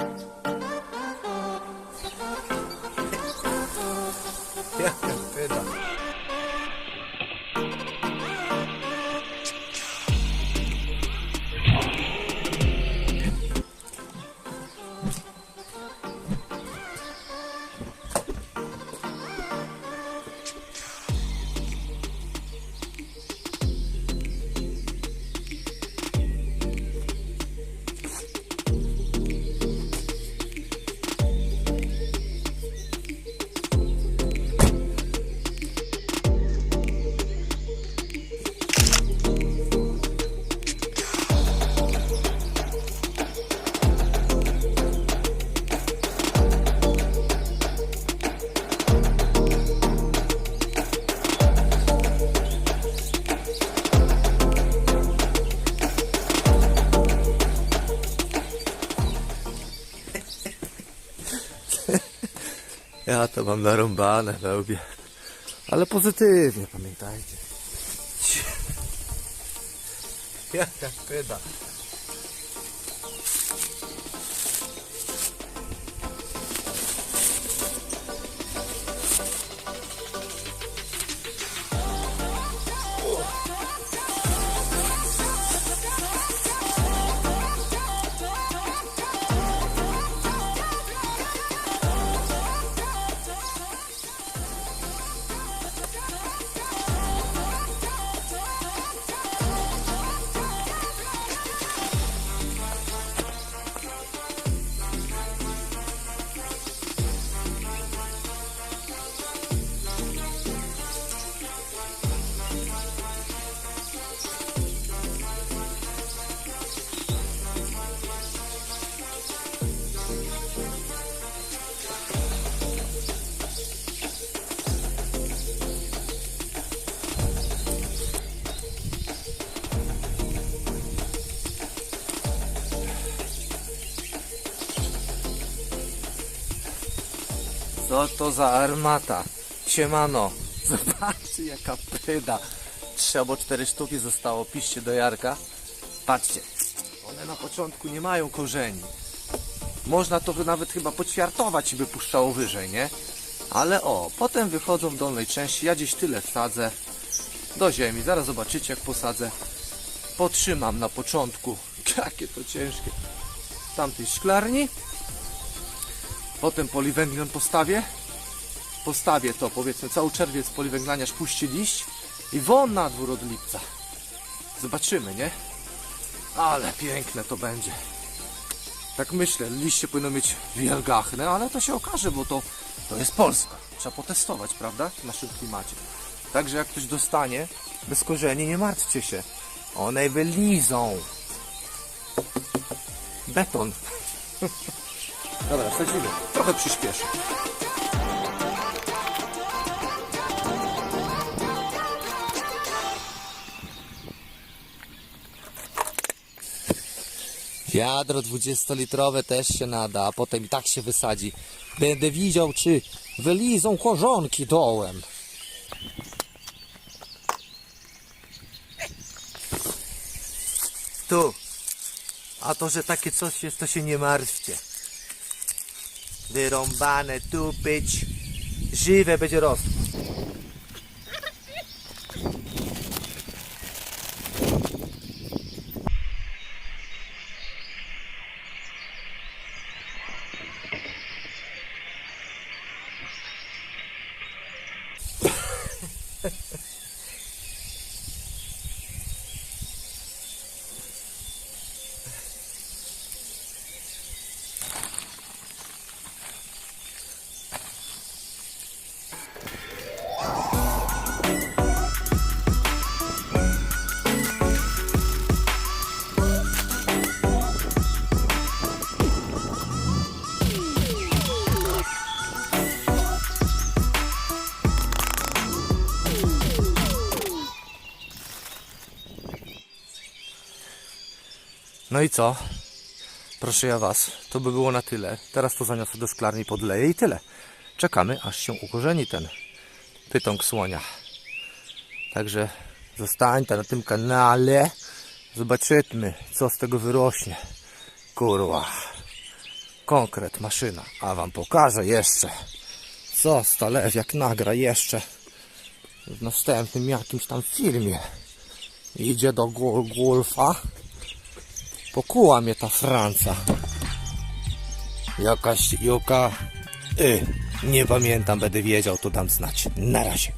Jaka pyta. Ja to mam narąbane na łbie. Ale pozytywnie, pamiętajcie. Jaka pyta. Co to za armata? Siemano. Zobaczcie jaka pyda. Trzy albo cztery sztuki zostało. Piszcie do Jarka. Patrzcie. One na początku nie mają korzeni. Można to nawet chyba poćwiartować i by puszczało wyżej, nie? Ale o, potem wychodzą w dolnej części. Ja gdzieś tyle wsadzę do ziemi. Zaraz zobaczycie jak posadzę. Potrzymam na początku. Jakie to ciężkie. W tamtej szklarni. Potem poliwęglem postawię. Postawię to, powiedzmy, cały czerwiec poliwęglania, aż puści liść i won na dwór od lipca. Zobaczymy, nie? Ale piękne to będzie. Tak myślę, liście powinno mieć wielgachne, ale to się okaże, bo to, to jest Polska. Trzeba potestować, prawda? W naszym klimacie. Także jak ktoś dostanie bez korzeni, nie martwcie się. One wylizą. Beton. Dobra, wsadzimy. Trochę przyspieszę. Wiadro 20-litrowe też się nada, a potem i tak się wysadzi. Będę widział, czy wylizą korzonki dołem. Tu. A to, że takie coś jest, to się nie martwcie. Wyrąbane tu być. Żywe będzie rosło. No i co? Proszę ja was, to by było na tyle. Teraz to zaniosę do szklarni, podleję i tyle. Czekamy, aż się ukorzeni ten pytąg słonia. Także zostańcie na tym kanale. Zobaczymy, co z tego wyrośnie. Kurwa. konkret, maszyna. A wam pokażę jeszcze, co Stalewiak nagra jeszcze w następnym jakimś tam filmie. Idzie do gol golfa. Pokuła mnie ta Franca. Jakaś, joka... Y, nie pamiętam, będę wiedział, to dam znać. Na razie.